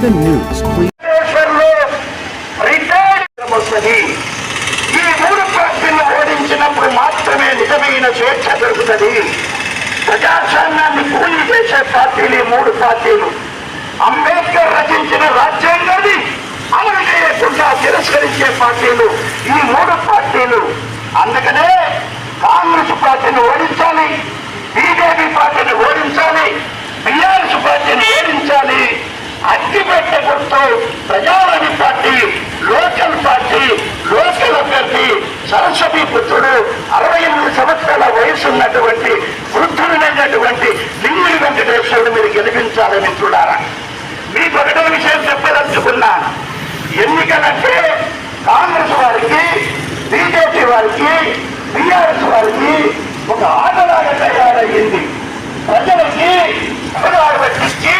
the news, please. ఈ మూడు పార్టీలు ఓడించినప్పుడు మాత్రమే నిజమైన స్వేచ్ఛ దొరుకుతుంది ప్రజాస్వామ్యాన్ని కూలి చేసే పార్టీలు ఈ మూడు పార్టీలు అంబేద్కర్ రచించిన రాజ్యాంగాన్ని అమలు చేయకుండా తిరస్కరించే పార్టీలు ఈ మూడు పార్టీలు అందుకనే కాంగ్రెస్ పార్టీని ఓడించాలి బీజేపీ పార్టీని ఓడించాలి బీఆర్ఎస్ పార్టీని అగ్గిపెట్ట గుర్తు Prajavani party local party local అభ్యర్థి సరస్వతి పుత్రుడు అరవై ఎనిమిది సంవత్సరాల వయసు ఉన్నటువంటి వృద్ధుడైనటువంటి లింగుడి వెంకటేశ్వరుడు మీరు గెలిపించాలని చూడాలి మీకు ఒకటో విషయం చెప్పదలుచుకున్నాను ఎన్నికలంటే కాంగ్రెస్ వారికి బీజేపీ వారికి బీఆర్ఎస్ వారికి ఒక ఆటలాగా తయారయ్యింది ప్రజలకి పదహారు పట్టించి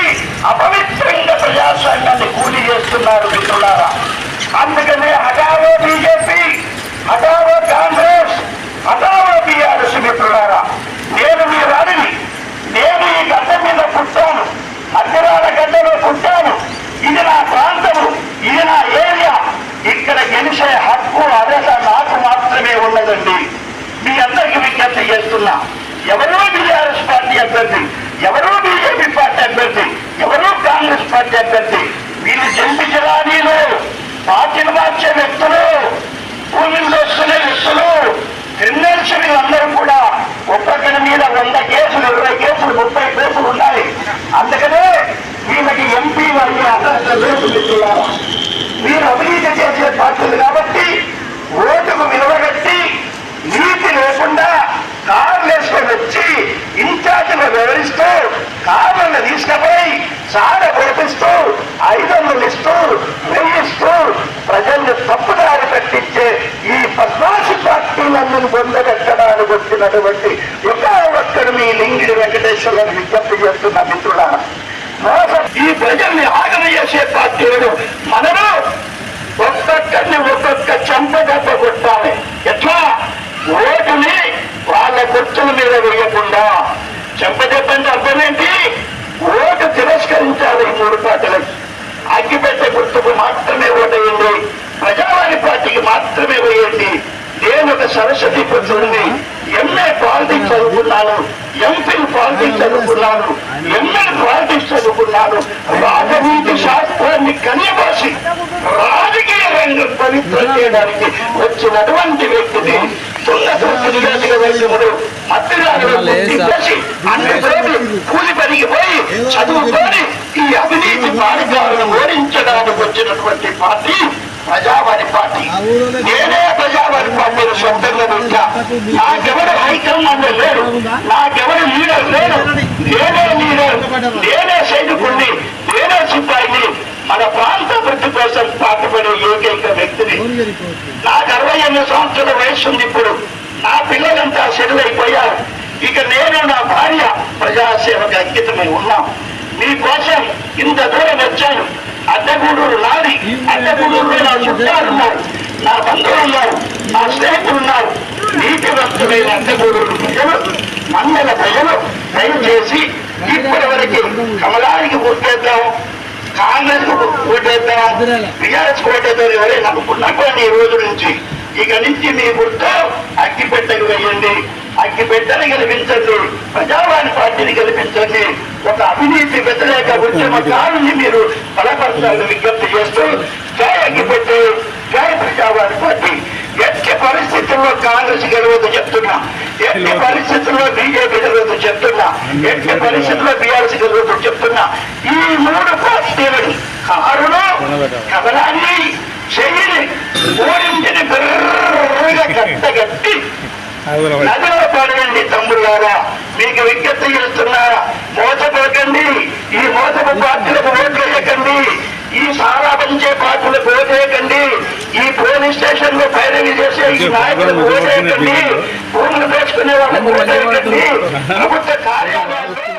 అపవిత్రంగా ప్రజాస్వామ్యాన్ని కూలి చేస్తున్నారు మిత్రులారా అందుకనే హఠావో బీజేపీ హఠావో కాంగ్రెస్ హఠావో బీఆర్ఎస్ మిత్రులారా నేను మీ రాడిని నేను ఈ గడ్డ మీద పుట్టాను అగ్రాల గడ్డలో పుట్టాను ఇది నా ప్రాంతము ఇది నా ఏరియా ఇక్కడ గెలిచే హక్కు అర్హత నాకు మాత్రమే ఉన్నదండి మీ అందరికీ విజ్ఞప్తి చేస్తున్నా. ఎవరో బీఆర్ఎస్ పార్టీ అభ్యర్థి ఎవరో బీజేపీ పార్టీ అభ్యర్థి ఎవరో కాంగ్రెస్ పార్టీ అభ్యర్థి వీళ్ళు జంపి చేస్తున్నటువంటి ఒక ఒక్కడు మీ లింగిడి గారు విజ్ఞప్తి చేస్తున్న మిత్రులారా ఈ ప్రజల్ని ఆగమ చేసే పార్టీలను మనము. ఒక్కొక్కరిని ఒక్కొక్క చెంప దెబ్బ కొట్టాలి. ఎట్లా? ఓటుని వాళ్ళ గుర్తుల మీద వేయకుండా. చెంప దెబ్బ అంటే అర్థమేంటి ఓటు తిరస్కరించాలి మూడు పార్టీలకు అగ్గిపెట్టే గుర్తుకు మాత్రమే ఓటేయండి. ప్రజావాణి పార్టీకి మాత్రమే వేయండి నేను ఒక సరస్వతి పుత్రుడిని పాలిటిక్స్ చదువుకున్నాను ఎంపీల్ పాలిటిక్స్ చదువుకున్నాను ఎంఏ పాలిటిక్స్ చదువుకున్నాను. రాజనీతి శాస్త్రాన్ని కనియబోసి రాజకీయ రంగం పవిత్రం చేయడానికి వచ్చినటువంటి వ్యక్తిని కూలి పనికి పోయి చదువుకొని ఈ అవినీతి బాధికారులను ఓడించడానికి వచ్చినటువంటి పార్టీ ప్రజావాణి పార్టీ. నేనే ప్రజావాణి పార్టీలో సొంతంగా ఉంటా నాకెవరు హైకమాండ్ లేరు. నాకెవరు లీడర్ లేరు. నేనే లీడర్. నేనే సైనికుడిని నేనే సిబ్బంది మన ప్రాంత వృద్ధి కోసం పాటుపడే ఏకైక వ్యక్తిని. నాకు అరవై ఎనిమిది సంవత్సరాల వయసు ఉంది ఇప్పుడు. నా పిల్లలంతా సెటిల్ అయిపోయారు ఇక నేను నా భార్య ప్రజాసేవకు అంకితమై ఉన్నాం. మీకోసం ఇంత దూరం వచ్చాను. నీతివంతులైన అడ్డగూడూరు ప్రజలు మండల ప్రజలు దయచేసి ఇప్పటి వరకు కమలానికి ఓటేద్దాం కాంగ్రెస్ ఓటేద్దాం టీఆర్ఎస్ ఓటేద్దాం ఎవరైనా అనుకున్నటువంటి ఈ రోజు నుంచి ఇక నుంచి మీ గుర్తు అగ్గిపెట్టకు వెయ్యండి అగ్గిపెట్టని గెలిపించండి ప్రజావాణి పార్టీని గెలిపించండి ఒక అవినీతి వ్యతిరేక ఉద్యమకారుని మీరు బలపరచాలని విజ్ఞప్తి చేస్తూ జై అగ్గిపెట్టే జై ప్రజావాణి పార్టీ ఎట్టి పరిస్థితుల్లో కాంగ్రెస్ గెలవద్దు చెప్తున్నా. ఎట్టి పరిస్థితుల్లో బీజేపీ గెలవద్దు చెప్తున్నా. ఎట్టి పరిస్థితుల్లో బీఆర్ఎస్ గెలవద్దు చెప్తున్నా. ఈ మూడు పార్టీలను కారులో కమలాన్ని చెయ్యిని ఓడించిన కట్టగట్టి నదిలో పడకండి తమ్ముళ్ళారా మీకు విజ్ఞప్తి చేస్తున్నారా మోసపోకండి ఈ మోసపు పార్టీలకు ఓట్లు వేయకండి ఈ సారా పంచే పార్టీలకు ఓటేయకండి ఈ పోలీస్ స్టేషన్లో పైరవి చేసే ఈ నాయకులకు